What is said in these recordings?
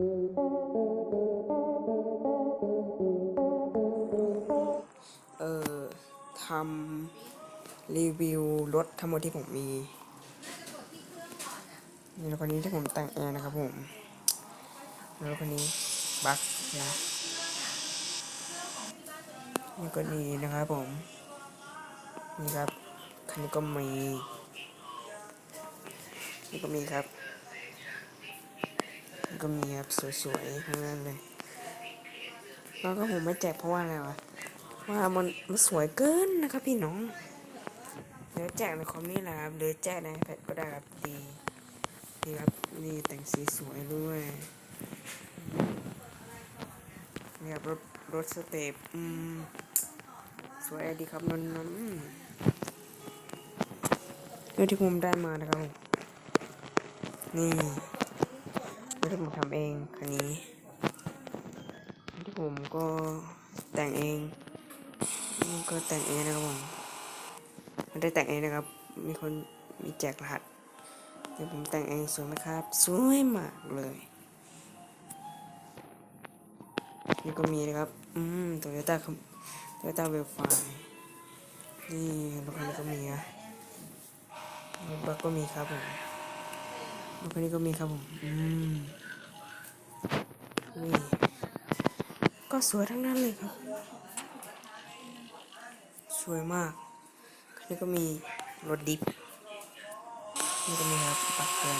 เอ่อทำรีวิวรถทั้งหมดที่ผมมีนี่รถคันนี้ที่ผมแต่งเองนะครับผมรถคันนี้บัคนะนี่ก็นี่นะครับผม นี่ครับคันนี้ก็มี นี่ก็มีครับ ก็มีครับสวยๆทั้งนั้นเลย แล้วก็ผมไม่แจกเพราะว่าอะไรวะว่ามันมันสวยเกินนะครับพี่น้องเดี๋ยวแจกในคอมนี่แหละครับหรือแจกในแพดก็ได้ครับดีดีครับนี่แต่งสีสวยด้วยนี่ครับรถรถสเตปอืมสวยดีครับนนนนเรื่องที่ผมได้มานะครับนี่เรื่องที่ผมทำ เองคันนี้ที่ผมก็แต่งเองก็แต่งเองนะครับผมไม่ได้แต่งเองนะครับ มีคนมีแจกรหัสเดี๋ยวผมแต่งเองสวยไหมครับ สวยมากเลยนี่ก็มีนะครับ อืมโตโยต้าครับโตโยต้าเวลไฟนี่รถคันนี้ก็มีนะรถบัสก็มีครับผมรถคันนี้ก็มีครับผม อืม นี่ก็สวยทั้งนั้นเลยครับ สวยมากคันนี้ก็มีรถดิฟนี่ก็มีครับปักเกิน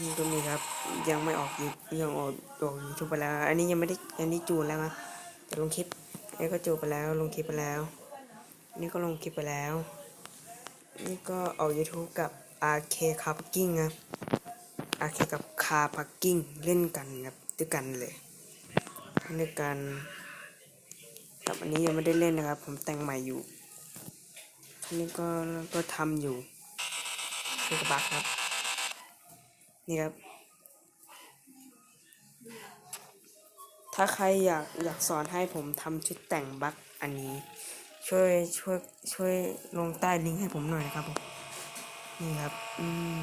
นี่ก็มีครับยังไม่ออกยูยังออกออกยูทูบไปแล้ว อันนี้ยังไม่ได้อันนี้จูนแล้วนะจะลงคลิปอันนี้ก็จูนไปแล้วลงคลิปไปแล้วนนี้ก็ลงคลิปไปแล้ว นี่ก็ออก YouTube กับ RK Car Parking ครับ RK กับ Car Parking เล่นกันครับด้วยกันเลยด้วยกันกับอันนี้ยังไม่ได้เล่นนะครับ ผมแต่งใหม่อยู่อันนี้ก็ก็ทำอยู่นี่ก็บักครับ นี่ครับ ถ้าใครอยากอยากสอนให้ผมทำชุดแต่งบักอันนี้ ช่วยช่วยช่วยลงใต้ลิงก์ให้ผมหน่อยนะครับผมนี่ครับ อืม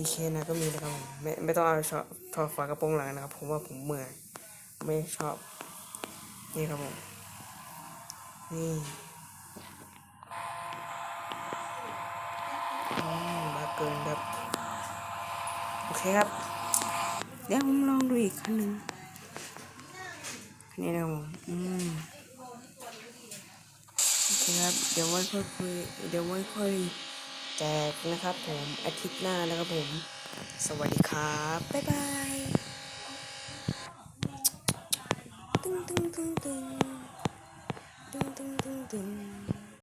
อีเคนะก็มีนะครับผมไม่ไม่ต้องเอาชอถอดฝากระโปรงหลังนะครับผมว่าผมเมื่อยไม่ชอบ นี่ครับผมนี่มาเกินครับ โอเคครับ เดี๋ยวผมลองดูอีกคันหนึ่งคันนี้นะครับผมอืมโอเคครับ เดี๋ยวไว้ค่อยคุยเดี๋ยวไว้ค่อย แจกนะครับผมอาทิตย์หน้านะครับผม สวัสดีครับ บ๊ายบายตึ้งตึงตึงตึงตึงตึงตึง